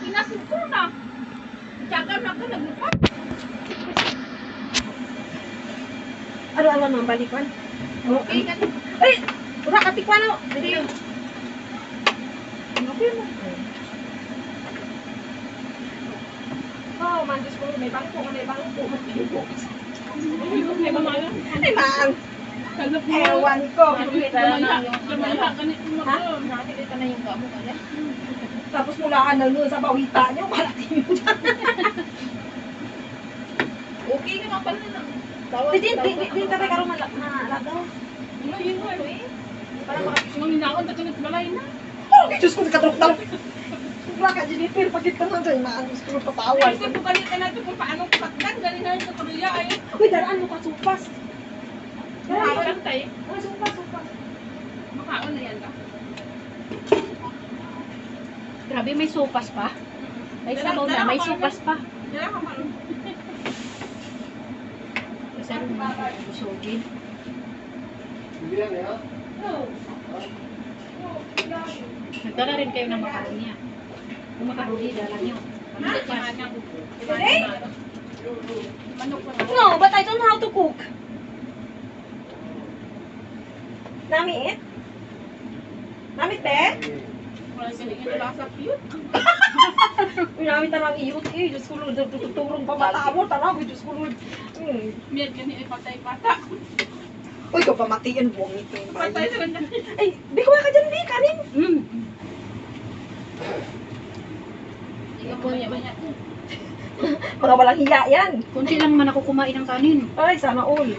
Pinasin ko na. Tsaga na ka naglupa. Ano ano nang balikan? Okay ka. Ay, ura ka tikwan no. Dili. Okay mo. Oh, man, Diyos ko, may bangko, may bangko. May mamaya. Ay, man. Kalap mo. Ewan ko. Lumalha. Ka ni Ha? Nakakita na yung gamo kaya. Tapos mula ka na nun sa bawita niyo, malating mo dyan. Okay ka nga pala na. Tawag. Di, di, di, di, di, tabi ka rin malagaw. Ano yun mo eh? Para makasingaw na ito balay na. Oh, Diyos ko, katrok-tarok. Wala ka, Jennifer, pagkit ka na dyan, maan, gusto ko patawal. Ay, kung galit ka na ito kung paano kapatdan, galing na sa tuloya ay. Uy, daraan mo ka, supas. Makaon lang tayo. Ah, supas, supas. Makaon na yan ka. Grabe, may sopas pa. May sabaw na, may sopas pa. Ka man. Kasi ano na, busogin. Nagdala rin kayo ng makaroni ah. Yung makaroni, dala! Manok lang. No, but I don't know how to cook. Namit? Namit, be? Wala ka nang inalasap yun. Na lang iyot eh. Diyos ko, tuturong pa mata mo. Tanaw, Diyos ko. Hmm. Miyad ka ni patay-pata. Uy, ka pamatiin, buwang ito Patay sa ganda. Ay, di ko ka dyan, di, kanin. Mm. Ikaw po niya ba niya? Mga walang hiya yan. Kunti lang man ako kumain ng kanin. Ay, sana all.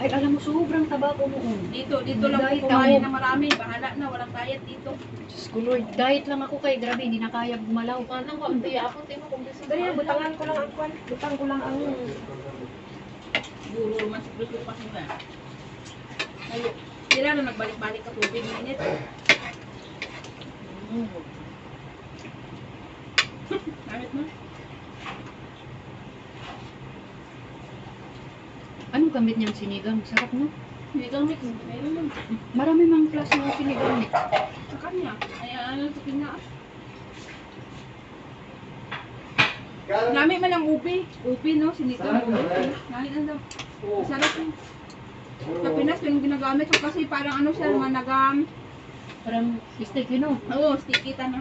Ay, alam mo, sobrang taba ko noon. Dito, dito lang Diet po kumain ako. ng marami. Bahala na, walang diet dito. Diyos ko, Lord. Diet lang ako kay grabe, hindi na kaya gumalaw. Anong ko, hindi ako, tingnan kung gusto Dali, butangan ko lang ang kwan. Butang ko lang ang... Guro, mas gusto pa sila. Ay, sila na nagbalik-balik ka tubig minute. Kahit mo. Anong gamit niyang sinigang? Sarap, no? Hindi kang mix. Meron lang. Marami mang klase ng sinigang. eh. Sa kanya. Ay, ano sa kanya. Nami man ang ubi. Ubi, no? Sinigang. Nami na daw. Sarap yun. Sa Pinas, yung ginagamit ko kasi parang ano siya, managam. Parang steak, yun, no? Oo, sticky ta na.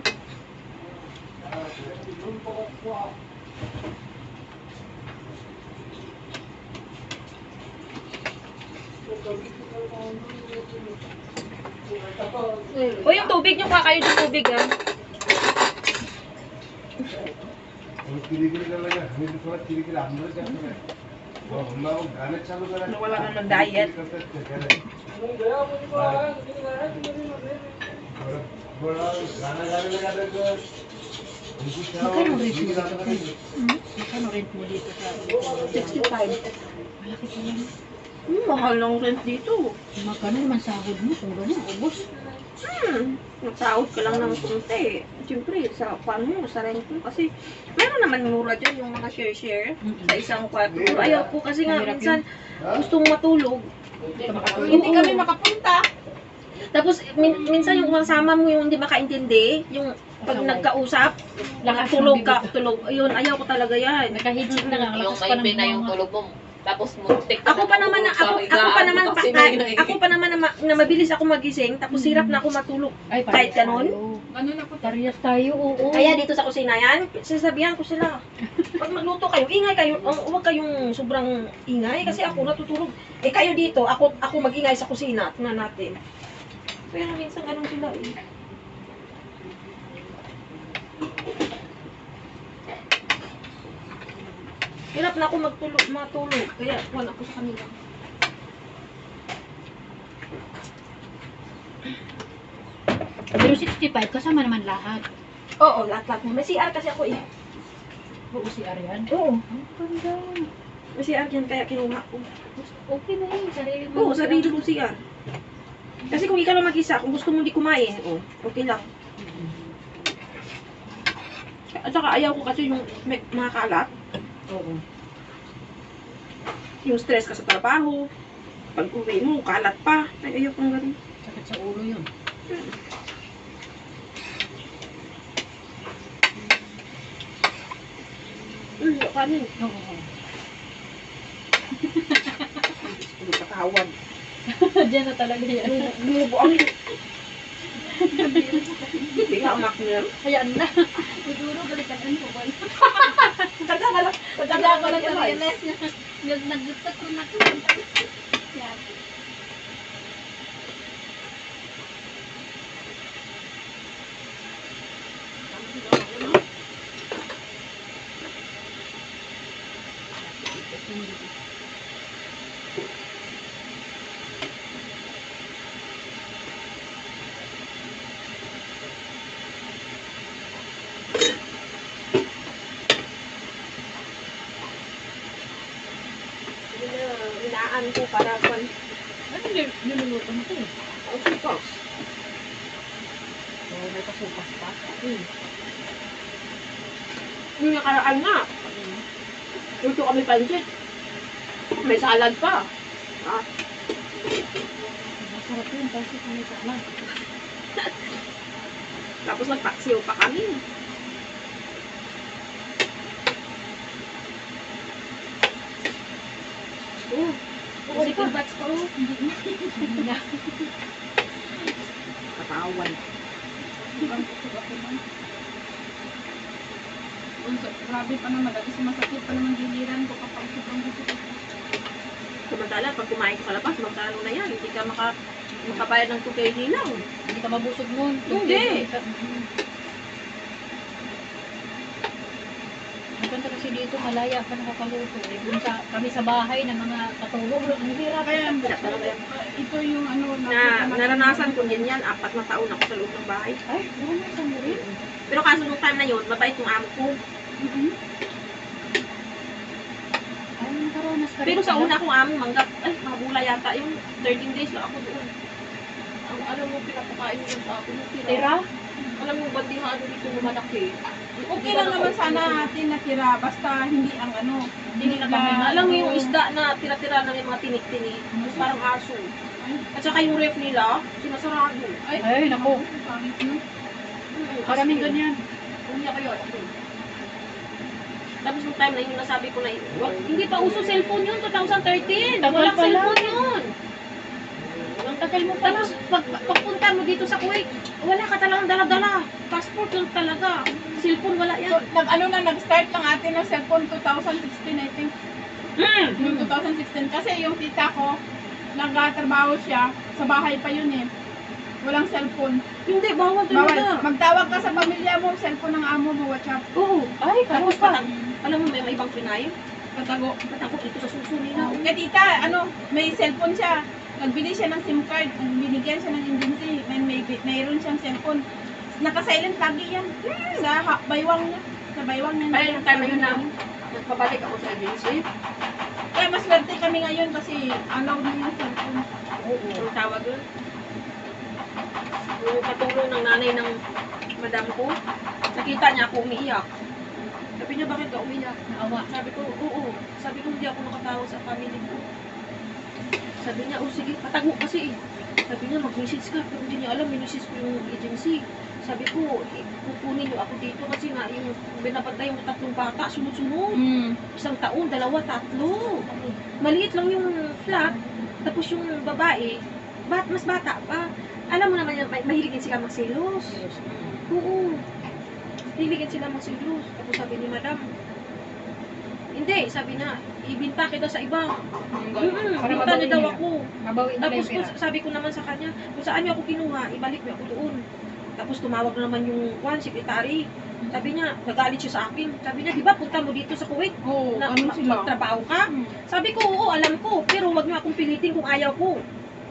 O yung tubig nyo, kakayo yung tubig, ah. Nawala na ng diet. Magkano rent mo dito? Magkano rent mo dito sa... 65. Malaki pa lang. Hmm, mahal ng rent dito. Magkano naman sahod mo kung gano'n? Ubus. Hmm, nagsahod ka lang ng konti. Siyempre, sa paano mo, sa rent mo. Kasi, meron naman mura dyan yung mga share-share sa isang kwarto. Pero ayaw ko kasi nga, Mahirap minsan, gustong matulog. Hindi kami makapunta. Tapos, min- minsan yung kasama mo yung hindi makaintindi, yung pag Kasaway. nagkausap, Lakas tulog ng ka, bibig. tulog. Ayun, ayaw ko talaga yan. Nakahidsik na nga. Yung Lakas pa ng na yung tulog mo. Tapos muntik Ako pa naman na, ako, ako pa naman pa, ako pa naman na, na mabilis ako magising, tapos hirap na ako matulog. Ay, Kahit ganun? Ganun ako. Parehas tayo, oo. Kaya dito sa kusina yan, sasabihan ko sila, pag magluto kayo, ingay kayo, huwag kayong sobrang ingay kasi ako natutulog. Eh kayo dito, ako ako magingay sa kusina, tingnan natin. Pero minsan ganun sila eh. Hirap na ako magtulog, matulog, kaya wala ko sa kanila. Pero 65, kasama naman lahat. Oo, lahat-lahat mo. May CR kasi ako eh. Oo, si Arian. Oo, Ang ganda. may CR yan kaya kinuha ko. Okay na yun. Sarili mo. Oo, sarili ko CR. Kasi kung ikaw lang mag-isa, kung gusto mo di kumain, oh, okay lang. At saka ayaw ko kasi yung may, mga kalat, Oo. yung stress ka sa trabaho, pag uwi mo, kalat pa. Ay, ayaw ko ng ganun. Sakit sa ulo yun. Yung kanin. Oo. Yung katawan. Diyan na talaga yan. Bumubo ang... Hindi amak niya. Ayan na. Siguro balikan ko ba? Ka ko lang na-realize niya. Nag-nagdutak ko na ko. Hinaan ko para kung Ano nil- niluluto mo eh? ang supas. Oo, may kasupas pa. Hmm. Yung nakaraan nga. Luto kami pansit. May salad pa. Ah, Masarap yun kasi kami sana. tapos nagpaksiw pa kami. Positive batch ko. Hindi na. katawan. Grabe pa naman. Dati sumasakit pa naman giliran ko kapag sobrang gusto ko. Samantala, pag kumain ka sa labas, magkano na yan. Hindi ka maka, makabayad ng 2K lang. Hindi ka mabusog nun. Hindi. Maganda kasi dito, malaya pa nakakaluto. Eh, dun sa, kami sa bahay ng mga katulong, ang hirap. Kaya ito yung ano Na, naranasan ko din yan, apat na taon ako sa loob ng bahay. Ay, naranasan mo rin. Pero kaso nung time na yun, mabait yung amo ko. Mhm. Ay, nakaranas ka Pero sa una kong amo, manggap, ay, mga bula yata yung 13 days lang ako doon. Ang alam mo, pinapakain mo lang sa ako tira. Alam mo, ba't di nga ano dito lumalaki? Okay lang naman sana natin natira. Basta hindi ang ano. Hindi nila kami Alam mo yung isda na tira-tira lang yung mga tinik-tinik, parang aso. At saka yung ref nila, sinasarado. Ay, naku. No? Hmm, Maraming ganyan. Umiyak kayo. Tapos yung time na yun, nasabi ko na, "Wag- hindi pa uso cellphone yun, 2013. Tagal Walang pala. cellphone yun. Tagal mo pala. Tapos, pag, pagpunta mo dito sa Kuwait, wala ka talagang dala-dala. Passport lang talaga. Cellphone, wala So, yan. nag, ano na, nag-start lang atin ng cellphone 2016, I think. Mm. Yung 2016. Kasi yung tita ko, nagtatrabaho siya, sa bahay pa yun eh. Walang cellphone. Hindi, bawal Bawal. talaga. Magtawag ka sa pamilya mo, cellphone ng amo mo, WhatsApp. Oo. Ay, Tapos, pa. alam mo, may, may ibang Pinay. Tatago. Patakot dito sa suso nila. Kaya tita, ano, may cellphone siya. Nagbili siya ng SIM card. Binigyan siya ng agency. May, may, mayroon siyang cellphone. Naka-silent lagi yan. Sa ha- baywang niya. Sa baywang niya. Kaya yung time na yun na, nagpabalik ako sa agency. Kaya mas swerte kami ngayon kasi allow na yung cellphone. Oo. Ang tawag yun. Yung katulong ng nanay ng madam ko, nakita niya ako umiiyak. Sabi niya, bakit ka umiiyak? Naawa. Sabi ko, oo. Sabi ko, hindi ako nakatawag sa family ko. Sabi niya, oh sige, patago kasi eh. Sabi niya, mag-message ka. Pero hindi niya alam, message ko yung agency. Sabi ko, eh, kukunin niyo ako dito kasi nga yung binabantay yung tatlong bata, sunod-sunod. Mm. Isang taon, dalawa, tatlo. Maliit lang yung flat. Tapos yung babae, bat, mas bata pa. Alam mo naman, yan, mahiligin sila magselos. Oo. Mahiligin sila magselos. Tapos sabi ni madam, hindi, sabi na, ibinta kita sa iba. Mm-mm, Para binta mabawi niya daw niya. ako. Mabawi nila Tapos yung kung, pera. sabi ko naman sa kanya, kung saan niyo ako kinuha, ibalik niyo ako doon. Tapos tumawag na naman yung one, secretary. Sabi niya, nagalit siya sa akin. Sabi niya, di ba punta mo dito sa Kuwait? Oo, Na, ano sila? magtrabaho ka? Mm. Sabi ko, oo, alam ko. Pero wag niyo akong pilitin kung ayaw ko.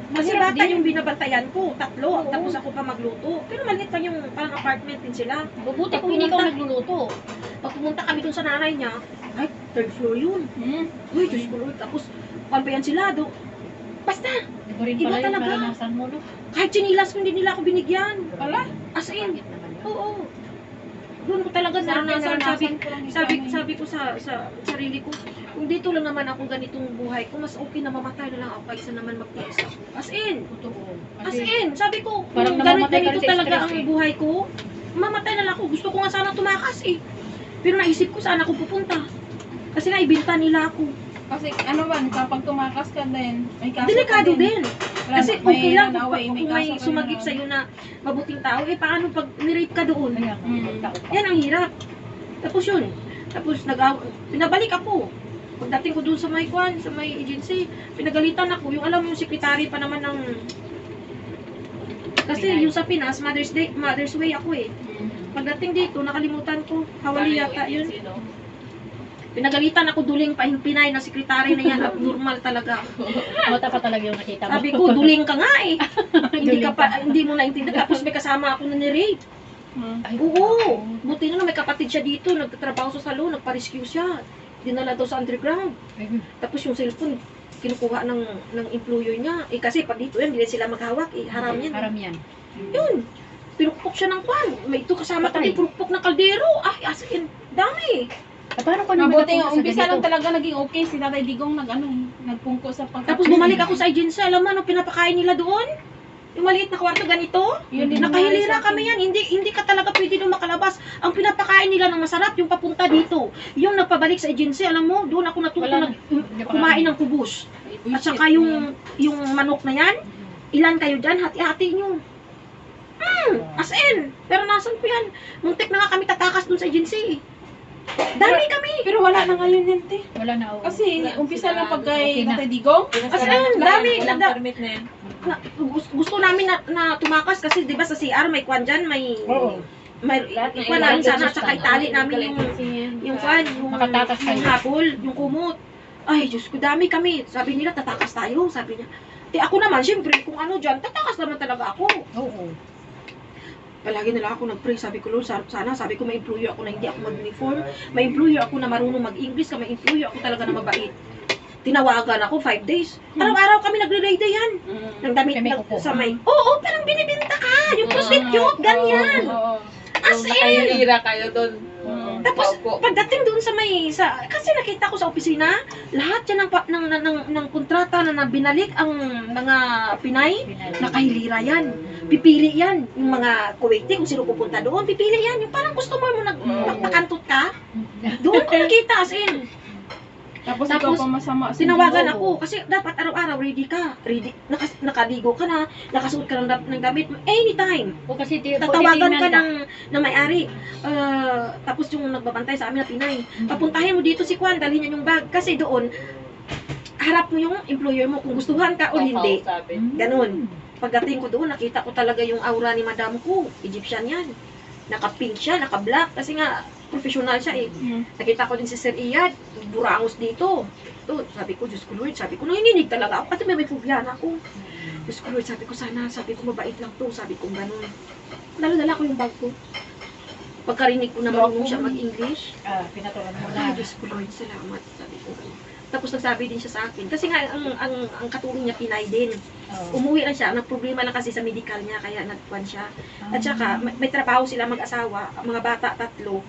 Kasi Mahirap bata din. yung binabantayan ko, tatlo. Oo. Tapos ako pa magluto. Pero maliit lang yung parang apartment din sila. Pag kung hindi ka pumunta- nagluluto. Pag pumunta kami dun sa nanay niya, third floor yun. Mm. Uy, Diyos ko Lord. Tapos, paano ba yan sila? Do? Basta, Ito rin Iba pala yung talaga. mo, no? kahit sinilas ko, hindi nila ako binigyan. Wala. As in, Bakit naman yun? oo. Doon ko talaga naranasan. Sabi, sabi, sabi ko sa, sa sarili ko, kung dito lang naman ako ganitong buhay ko, mas okay na mamatay na lang ako kaysa naman magtiis ako. As in, Totoo. as Kasi, in, sabi ko, Parang kung ganito, namamatay ka ganito rin sa talaga stress ang eh. buhay ko, mamatay na lang ako. Gusto ko nga sana tumakas eh. Pero naisip ko saan ako pupunta. Kasi nga ibinta nila ako. Kasi ano man, kapag tumakas ka din, may kaso Delikado ka din. Wala- Kasi may okay lang kung, nanaway, kung may may kaso ka sumagip na. sa'yo na mabuting tao, eh paano pag nirape ka doon? Kaya nga, Mm. Yan ang hirap. Tapos yun, tapos nag pinabalik ako. Pagdating ko doon sa may kwan, sa may agency, pinagalitan ako. Yung alam mo, yung secretary pa naman ng... Kasi yung sa Pinas, Mother's Day, Mother's Way ako eh. Pagdating dito, nakalimutan ko. Hawali yata yun. Pinagalitan ako duling pa yung Pinay na sekretary na yan. Abnormal talaga. Mata pa talaga yung nakita mo. Sabi ko, duling ka nga eh. hindi ka pa, hindi mo naintindihan. Tapos may kasama ako na ni-rape. Mm. Ay, Oo. Buti na lang may kapatid siya dito. Nagtatrabaho sa salon. Nagpa-rescue siya. Dinala daw sa underground. Tapos yung cellphone, kinukuha ng ng employer niya. Eh kasi pag dito yan, hindi sila maghawak. Eh, haram yan. Haram yan. Yun. Pinukpok siya ng kwan. May ito kasama tayo pinukpok ng kaldero. Ay, as in, dami. At paano ka naman Mabuti nga, napunta sa umpisa lang talaga naging okay si Tatay Digong nag ano, nagpungko sa pag Tapos bumalik ako sa agency. Alam mo ano pinapakain nila doon? Yung maliit na kwarto ganito. Yun din Nakahilira nangyari sa kami yan. Hindi hindi ka talaga pwede doon makalabas. Ang pinapakain nila ng masarap yung papunta dito. Yung nagpabalik sa agency, alam mo, doon ako natuto Wala Hindi pa kumain ng akin. At saka yung yung manok na yan, ilan kayo dyan, hati-hati nyo. Hmm, as in. Pero nasan po yan? Muntik na nga kami tatakas doon sa agency. Dami kami. Pero wala na ngayon yan, te. Wala na. oo. Kasi umpisa lang pag kay Okay na. Tatay Digong. As in, dami. Walang Nada- permit na yan. na, gusto, gusto namin na, na tumakas kasi 'di ba sa CR may kwan dyan, may Oo. may kwan namin sana at saka itali namin yung yung kwan, yung, Makatakas yung habol, yung kumot. Ay, Diyos ko, dami kami. Sabi nila, tatakas tayo. Sabi niya. Di ako naman, syempre, kung ano dyan, tatakas naman talaga ako. Oo. Palagi nila ako nag-pray. Sabi ko, Lord, sa- sana, sabi ko, may employer ako na hindi ako mag-uniform. May employer ako na marunong mag-English. May employer ako talaga na mabait. Tinawagan ako, five days. Araw-araw kami nagre-raid yan. Ng damit Sa may na, kuko. sa may, oo, parang binibinta ka. Yung prostitute, ganyan. Oo. As Yung in. kayo doon. Tapos, pagdating doon sa may, sa, kasi nakita ko sa opisina, lahat yan ng, ng, ng, ng, ng kontrata na, na binalik ang mga Pinay, nakahilira yan. Pipili yan. Yung mga Kuwaiti, kung sino pupunta doon, pipili yan. Yung parang customer mo, nag, nakantot ka. Doon ko nakita, as in. Tapos, Tapos, ikaw pa masama. sa Tinawagan ako kasi dapat araw-araw ready ka. Ready, nakas, nakaligo ka na, nakasuot ka ng, ng damit. Anytime. O kasi ti- Tatawagan ka ng, ng may-ari. Ah, tapos yung nagbabantay sa amin na Pinay. Papuntahin mo dito si Kwan, dalhin niya yung bag. Kasi doon, harap mo yung employer mo kung gustuhan ka o hindi. Sabi. Ganun. Pagdating ko doon, nakita ko talaga yung aura ni madam ko. Egyptian yan. Naka-pink siya, naka-black. Kasi nga, professional siya eh. Mm. Nakita ko din si Sir Iyad, burangos dito. Ito, sabi ko, Diyos ko Lord, sabi ko, nanginginig talaga ako kasi may may phobia na ako. Diyos ko Lord, sabi ko, sana, sabi ko, mabait lang to, sabi ko, ganun. Dala-dala ko yung bag ko. Pagkarinig ko na marunong siya mag-English, Ah, pinatulan mo ay, na. Diyos ko Lord, salamat, sabi ko. Tapos nagsabi din siya sa akin, kasi nga, ang, ang, ang katulong niya, Pinay din. Oo. Umuwi lang siya, ang problema lang kasi sa medical niya, kaya nagkuhan siya. At Ah. saka, may, may trabaho sila mag-asawa, ang mga bata, tatlo,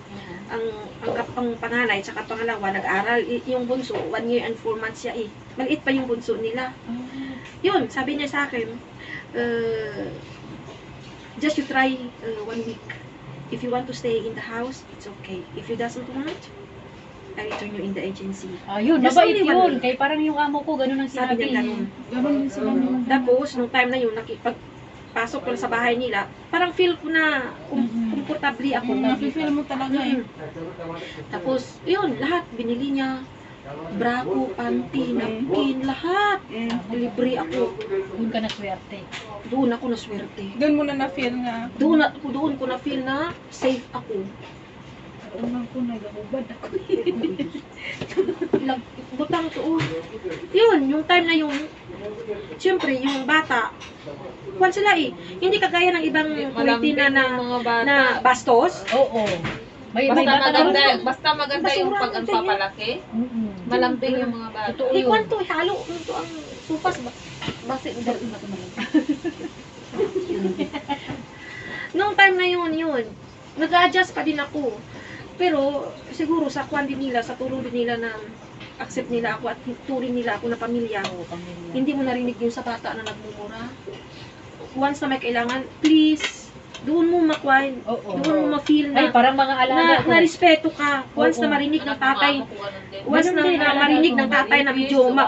ang ang, kap- ang panganay tsaka pangalawa nag-aral. I- yung bunso one year and four months siya eh. Maliit pa yung bunso nila. Yun sabi niya sa akin uh, just you try uh, one week. If you want to stay in the house it's okay. If you doesn't want I return you in the agency Ah, yun, Just mabait only one yun. week. Kaya parang yung amo ko, ganun ang sabi sinabi. niya ganun Ganun din sila nung... tapos nung time na yun nakipag pasok ko sa bahay nila parang feel ko na um, Mhm. komportable ako Mm, Nafe-feel mo talaga eh. Mm. Tapos, yun, lahat, binili niya. Brako, panty, napkin, lahat. Mm. Libre ako. Doon ka na swerte. Doon ako naswerte. Doon mo na na-feel nga. Doon, ako, doon ko na feel na safe ako. Unang ko nagahubad ako. Lag, butang to. oh. Yun, yung time na yung, siyempre, yung bata, kwan sila eh. Hindi kagaya ng ibang Kuwaitina na, bata. na bastos. Oo. May, may Basta bata na maganda, rin. basta maganda yung pag ang papalaki, Mm-mm. malambing yung mga bata. Totoo Eh, yun. kwan to, eh, halo. Ito ang supas. Ba, base, Nung time na yun, yun, nag-adjust pa din ako. Pero, siguro sa kwan din nila, sa turo din nila na accept nila ako at turing nila ako na pamilya. Oo, pamilya. Hindi mo narinig yung sa bata na nagmumura. Once na may kailangan, please, doon mo makwan, Oo. doon mo ma-feel Ay, na, parang mga alaga na, ko. na respeto ka. Once Oo. na marinig ng tatay, ganun din. once Ganun na, na marinig ng tatay na medyo, ma,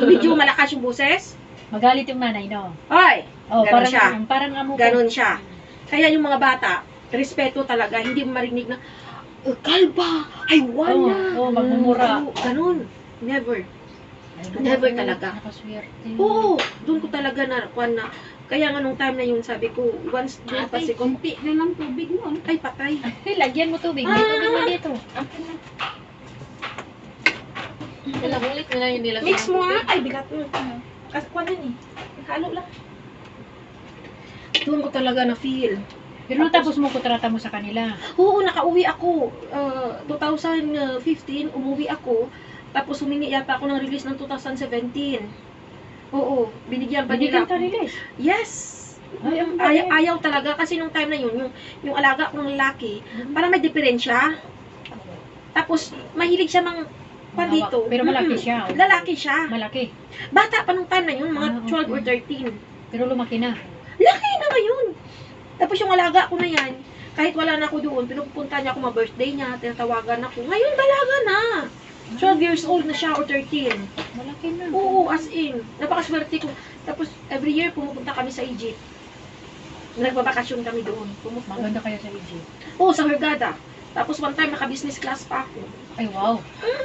medyo malakas yung boses, Magalit yung nanay, no? ay, Oh, Ganon parang, siya. parang amo ko. ganon siya. Kaya yung mga bata, respeto talaga, hindi mo marinig na, "Eh, kalba, ay wala. Oo, oo, magmumura. Oo, ganon. Never. Ay, Never talaga. Nakaswerte. Oo, doon ko talaga na, kwan na, kaya nga nung time na yun, sabi ko, once doon kasi ko, konti na lang tubig nun. ay patay. Ay, lagyan mo tubig. May Ah. tubig na dito. Ilang ulit mo na yung nilagay. Mix mo tubig? ay bigat mo. Kasi kwan yan eh, halo lang. Doon ko talaga na feel. Pero natapos mo kontrata mo sa kanila. Oo, nakauwi ako. Uh, 2015, umuwi ako. Tapos humingi yata ako ng release ng 2017. Oo, binigyan pa nila. Binigyan ka release. Yes! Ay, ang Ayaw, talaga kasi nung time na yun, yung, yung alaga ko ng lalaki, parang may diferensya. Tapos, mahilig siya mang pa dito. Pero malaki Mm-mm. siya. oh. Lalaki siya. Malaki. Bata pa nung time na yun, mga Ah, 12 or okay. 13. Pero lumaki na. Laki na ngayon. Tapos yung alaga ko na yan, kahit wala na ako doon, pinupunta niya ako mga birthday niya, tinatawagan ako. Ngayon, dalaga na. 12 years old na siya or 13. Malaki na. Oo, as in. Napakaswerte ko. Tapos, every year, pumupunta kami sa Egypt. Nagbabakasyon kami doon. Pumupunta. Maganda kayo sa Egypt. Oo, sa Hurghada. Tapos one time, naka-business class pa ako. Ay, wow.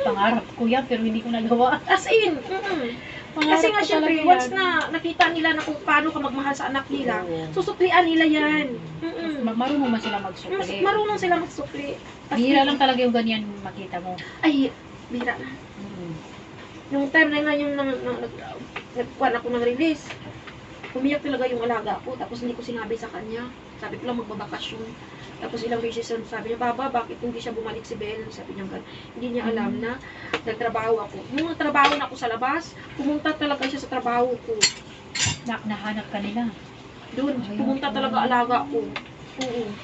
Pangarap ko yan, pero hindi ko nagawa. As in, mm Pangarap Kasi nga, syempre, once na nakita nila na kung paano ka magmahal sa anak nila, susuklian nila yan. Mm-mm. Ma- Marunong man sila Mas magsukli. marunong sila magsukli. As Bihira lang talaga yung ganyan makita mo. Ay, bihira na. Mm. Yung time na nga yung nang, nang, nag, nagkuhan ako ng release, umiyak talaga yung alaga ko. Tapos hindi ko sinabi sa kanya. Sabi ko lang magbabakasyon. Tapos ilang beses yun, sabi niya, Baba, bakit hindi siya bumalik si Belle? Sabi niya, "Gan- hindi niya alam na nagtrabaho ako. Nung nagtrabaho na ako sa labas, pumunta talaga siya sa trabaho ko. Na, nahanap ka nila. Doon, pumunta talaga alaga ko. Oo.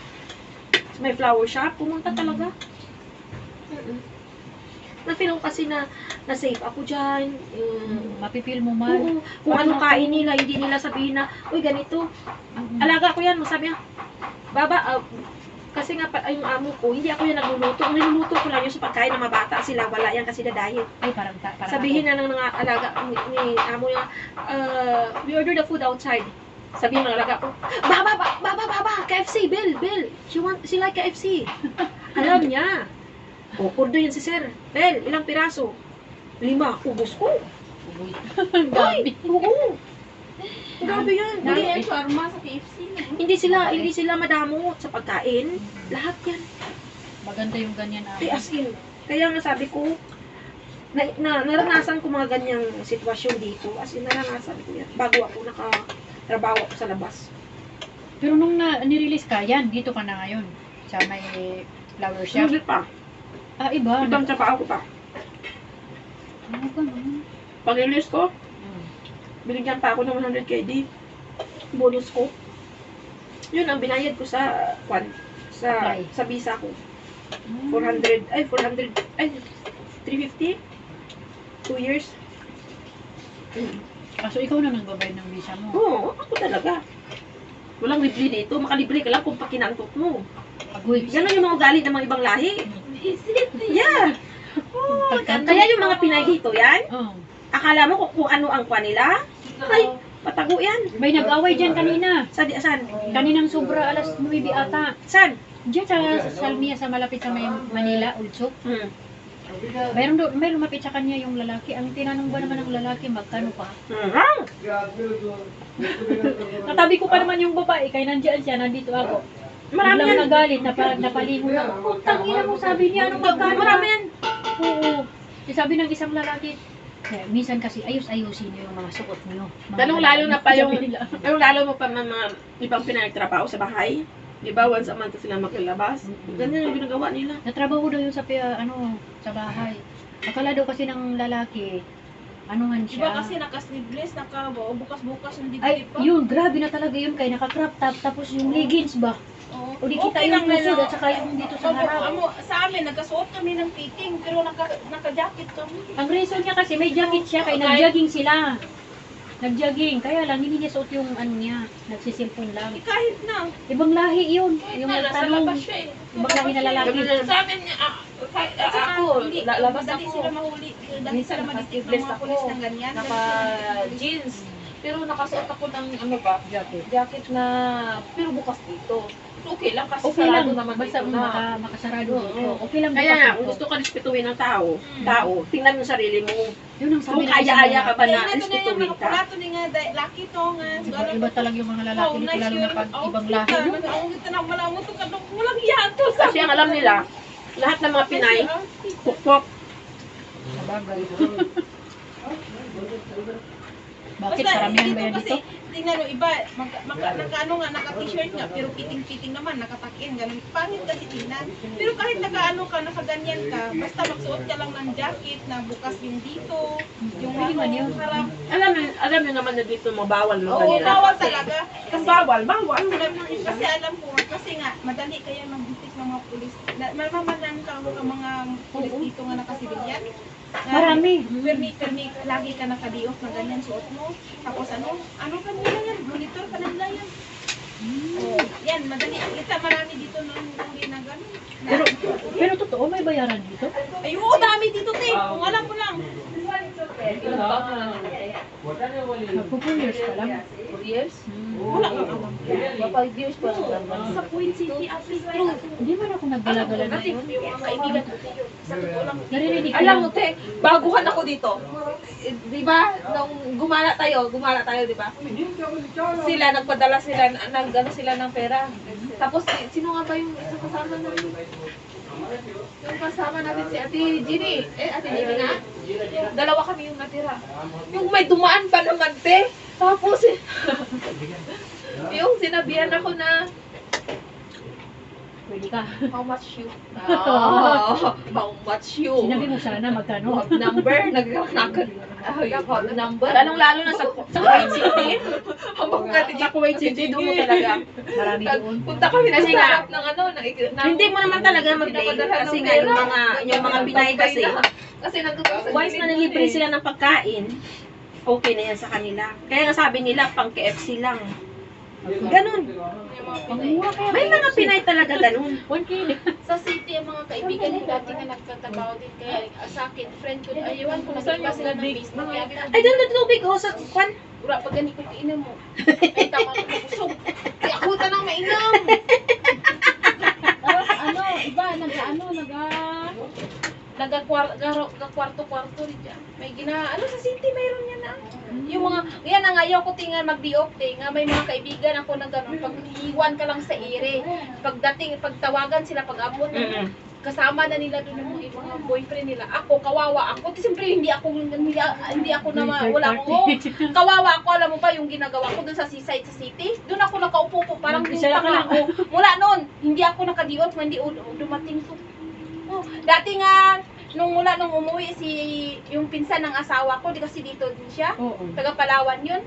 May flower shop, pumunta talaga. Mm Na-feel ko kasi na, na safe ako dyan. Yung, Mapipil mo man. Oo, kung ano kain nila, hindi nila sabihin na, uy, ganito. Mm. Alaga ko yan, sabi niya, baba, ah, kasi nga, pa, yung amo ko, hindi ako yung nagluluto. Ang niluluto ko lang yung sa pagkain ng mga bata, sila wala yan kasi dadahit. Ay, parang, ta- parang Sabihin na ng mga alaga ni, ni amo niya, uh, we order the food outside. Sabihin ng alaga ko, baba, baba, baba, baba, KFC, Bill, Bill. She want, she like KFC. Alam niya. O, order yan si Sir. Bel, ilang piraso? Lima. Ubus ko. ako. Ay, oo. Grabe yan. Dami Hindi, yan shawarma sa KFC na. hindi sila, hindi sila madamo sa pagkain. Lahat yan. Maganda yung ganyan. ah. Ay, as in. Kaya nga sabi ko, na, na, naranasan ko mga ganyang sitwasyon dito. As in, naranasan ko yan. Bago ako nakatrabaho ako sa labas. Pero nung na, nirelease ka, yan, dito ka na ngayon. Sa may flower shop. Sulit pa. Ah, iba. Ibang trabaho ko pa. Ano ganun? Pag-release ko, Mm. binigyan pa ako ng 100 KD. Bonus ko. Yun ang binayad ko sa, kwan, sa, Apply. sa visa ko. Mm. 400, ay, 400, ay, 350? Two years. Mm. Ah, so ikaw na nagbabayad ng visa mo. Oo, ako talaga. Walang libre dito. Makalibre ka lang kung pakinantok mo. Agoy. Ganun yung mga ugali ng mga ibang lahi. Yeah. Oh, Pagkanto. kaya yung mga Pinay dito yan, Oh. akala mo kung, kung ano ang kwan nila? Ay, patago yan. May nag-away dyan kanina. Sa di, saan? Kaninang sobra alas 9 ata. Saan? Diyan sa Salmia sa malapit sa may Manila, also. Hmm. Mayroon do, may lumapit sa kanya yung lalaki. Ang tinanong ba naman ng lalaki, magkano pa? Hmm. Natabi ko pa naman yung babae, kaya nandiyan siya, nandito ako. Marami Biglang yan. nagalit, napa, napalingon ako. Putang ina mo, sabi niya, anong magkano? Marami yan. Oo. Eh, sabi ng isang lalaki, eh, minsan kasi ayos-ayusin niyo yung mga suot niyo. Mga Ganun lalo na pa yung- Sabi nila. Pero lalo mo pa mga mga ibang pinagtrabaho sa bahay. Di ba, once a month sila maglalabas. Ganyan yung ginagawa nila. Natrabaho daw yun sa, ano, sa bahay. Akala daw kasi ng lalaki, anuhan siya. Iba kasi naka-sleeveless, naka bukas-bukas yung dibdib Ay, pa. yun, grabe na talaga yun kay naka-crop top, tapos yung leggings ba? O di kita Okay yung na pusod at saka yung dito sa harap. amo, sa amin, nagkasuot kami ng fitting, pero naka, naka-jacket kami. Ang reason niya kasi may jacket siya, kay Okay. nag-jogging sila. Nag-jogging. Kaya lang, hindi niya suot yung ano niya. Nagsisilpon lang. Eh, kahit na. Ibang lahi yun. Yung Nasa nagtanong. labas siya eh. Ibang lahi na lalaki. Sa amin, ah, kahit At saka, ako, hindi, madali ako. sila mahuli. Dahil sila madikit ng mga ako. pulis ng ganyan. Naka-jeans. Pero nakasuot ako ng ano ba? Jacket. Jacket na, pero bukas dito. Okay lang kasi Okay lang. sarado naman Basta dito na. maka, makasarado Oo. dito. Okay lang. Kaya nga, kung gusto ka respetuhin ng tao, tao, tingnan mo sarili mo. Yun ang sabi Kung ng kaya-aya ka ba na Kaya na ito na yung respetuhin mga ka? pulato ni nga, dahil laki to nga. Iba, iba talaga yung mga lalaki dito, lalo na pag ibang lahi. Ang kita na wala mo to kadok. Walang yan to. Kasi ang alam nila, lahat ng mga Pinay, pukpok. Sabagay. Bakit Basta, paramihan ba yan dito? Tingnan mo, iba, mag, maka, naka-ano nga, naka-t-shirt nga, pero piting-piting naman, nakatakin, ganun. Pangit kasi tingnan. Pero kahit naka-ano ka, nakaganyan ka, basta magsuot ka lang ng jacket na bukas yung dito, yung ano, harap. Alam mo, alam mo naman na dito mabawal mo Oo, kanila. bawal talaga. Ang bawal, bawal. Kasi alam ko, kasi nga, madali kaya magbitik ng mga pulis. Na- Mamamanan ka ang mga pulis dito nga nakasibilyan. Marami. Permi, permi, lagi ka nakadiok na ganyan suot mo. Tapos ano, ano ka nila yan? Monitor ka nila yan. Oh, yan, madali. Kita marami dito nang uri na gano'n. Pero, pero totoo, may bayaran dito? Ay, oo, dami dito, te. Kung alam mo lang. Magpo 4 years pa lang. Four years? Wala. Mga five years pa lang naman. Sa Point City, Apple True. Hindi man ako naggalagala na Kasi yun. yung kaibigan ko. Sa lang. Naririnig Alam mo, te, baguhan ako dito. Di ba? Nung gumala tayo, gumala tayo, di ba? Sila, nagpadala sila, nag, ano sila ng pera. Tapos, eh, sino nga ba yung isang kasama natin? Yung kasama natin si Ate Ginny. Eh, Ate Ginny nga. Dalawa kami yung natira. Yung may dumaan pa naman, te. Tapos, eh, yung sinabihan ako na, Pwede ka. how much you? Ah, how much you? Sinabi mo sana magkano. Hub number, nagkakakan. Hub number. Lalong-lalo na sa, sa Kuwait City. Habang ka Sa Kuwait City, doon mo talaga. Marami doon. Punta kami kasi nga, nga ng ano, ng, ng Hindi mo naman talaga mag-blame kasi nga yung mga yung mga Pinay kasi kasi sa once na nilibre sila ng pagkain, okay na yan sa kanila. Kaya nga sabi nila pang KFC lang. Ganun. Kaya. May mga Pinay talaga ganun. 1K na. Sa city, ang mga kaibigan ko dati nga nagtatrabaho din. Kaya ah, sa akin, friend ko, ayawan ko, nagsipa sila ng business. Kaya Ay, doon na tubig oh, sa kwan. Ura, pag ganito ko inom mo. Ay, tama ko busog. Ay, ako tanang mainam. Tapos ano, iba, nag-ano, nag Nagkakwarto-kwarto rin dyan. May gina, ano sa city, mayroon yan na. Yung mga, yan na nga, ayaw ko tingan mag-diop nga may mga kaibigan ako na gano'n, pag iwan ka lang sa ere, pagdating, pagtawagan sila, pag-abot, kasama na nila doon yung mga, boyfriend nila. Ako, kawawa ako. Di, Siyempre, hindi ako, hindi, hindi ako na, wala akong, oh, kawawa ako, alam mo ba, yung ginagawa ko doon sa seaside sa city, doon ako nakaupo po, parang nga lang. ako. Mula noon, hindi ako nakadiot, hindi u- dumating to. Oh, dati nga, nung mula nung umuwi si, yung pinsan ng asawa ko, di kasi dito din siya, Oo. taga Palawan yun.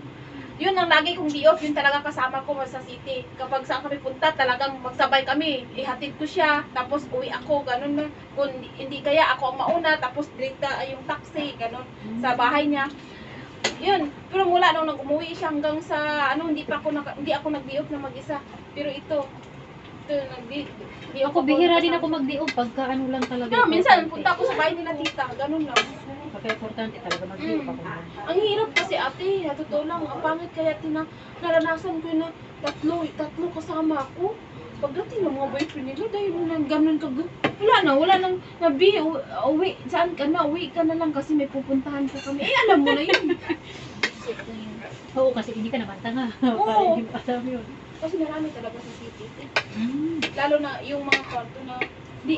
Yun ang lagi kong di-off, yun talaga kasama ko sa city. Kapag saan kami punta, talagang magsabay kami. Ihatid ko siya, tapos uwi ako, ganun na. Kung hindi, kaya ako ang mauna, tapos direkta ay yung taxi, ganun, sa bahay niya. Yun, pero mula nung nag-umuwi siya hanggang sa, ano, hindi pa ako, hindi ako nag-di-off na mag-isa. Pero ito, nag-di, di Ako, bihira din ako mag-diog pagka ano lang talaga. Pero minsan, punta ako sa bahay nila tita, ganun lang. Kaya importante talaga mag-diog ako. Ang hirap kasi ate, sa totoo lang, ang pangit kaya tina, naranasan ko na tatlo, tatlo kasama ako. Pagdating ng mga boyfriend nila, dahil nang ganun ka, wala na, wala nang, nabi, uwi, saan ka na, uwi ka na lang kasi may pupuntahan ka kami. Eh, alam mo na yun. Oo, kasi hindi ka naman tanga. Oo. Para hindi mo alam yun. Kasi marami talaga sa city. Mm. Lalo na yung mga kwarto na, di,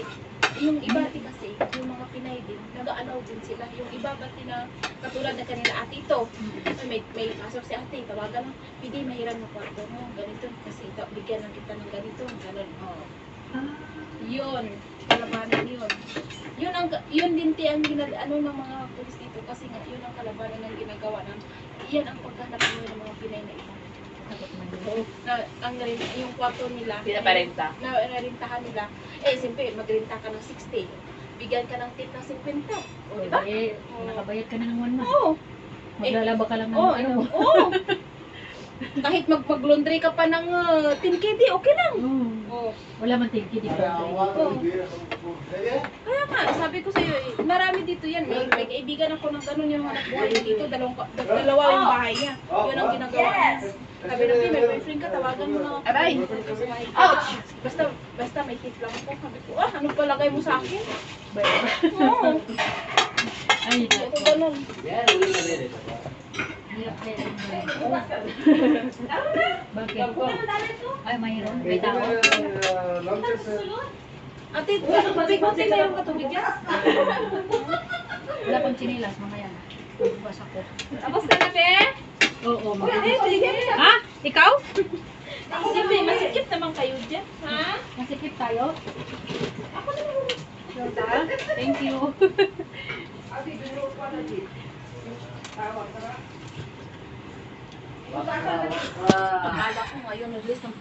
yung iba di kasi, yung mga Pinay din, nag-allow din sila. Yung iba pati na, katulad na kanila ate ito, may, may pasok si ate, tawagan lang, hindi mahiram na kwarto mo, ganito, kasi bigyan lang kita ng ganito, ganun. Oh. Ah. Yun, kalabanan yun. Yun ang yun din ti ang ginag ano ng mga pulis dito kasi nga yun ang kalabanan ng ginagawa ng yan ang pagkahanap buhay ng mga Pinay na iba. Na ang rin yung kwarto nila Pinaparenta. na narintahan nila. Eh, siyempre, magrenta ka ng 60. Bigyan ka ng tip ng 50. O, di ba? Eh, nakabayad ka na ng one month. Oo. Maglalaba ka lang ng Oh, ano. Oh. Kahit mag mag-laundry ka pa ng uh, 10 KD, okay lang. Mm. Oh. Wala man tingki dito. Kaya nga, sabi ko sa'yo, eh, marami dito yan. May, may kaibigan ako ng ganun yung hanap buhay niya dito. Dalawang, dalawa yung bahay niya. Yun ang ginagawa niya. Sabi na, "Pi, may boyfriend ka, tawagan mo na. ako." Aray! Ouch! Basta, basta may tip lang ako. Sabi ko, ah, anong palagay mo sa akin? Oo, Ay, ako ganun. Bakit? Ay, mayroon. May tao. Ate, matik mo tayo mayroon ka tubig yan? Wala pang chinilas, na. Magbubas ako. Tapos ka na, be? Oo, sige. Ha? Ikaw? Sige, masikip naman kayo dyan. Ha? Masikip tayo? Thank you. Akala ko ngayon, nag-list ng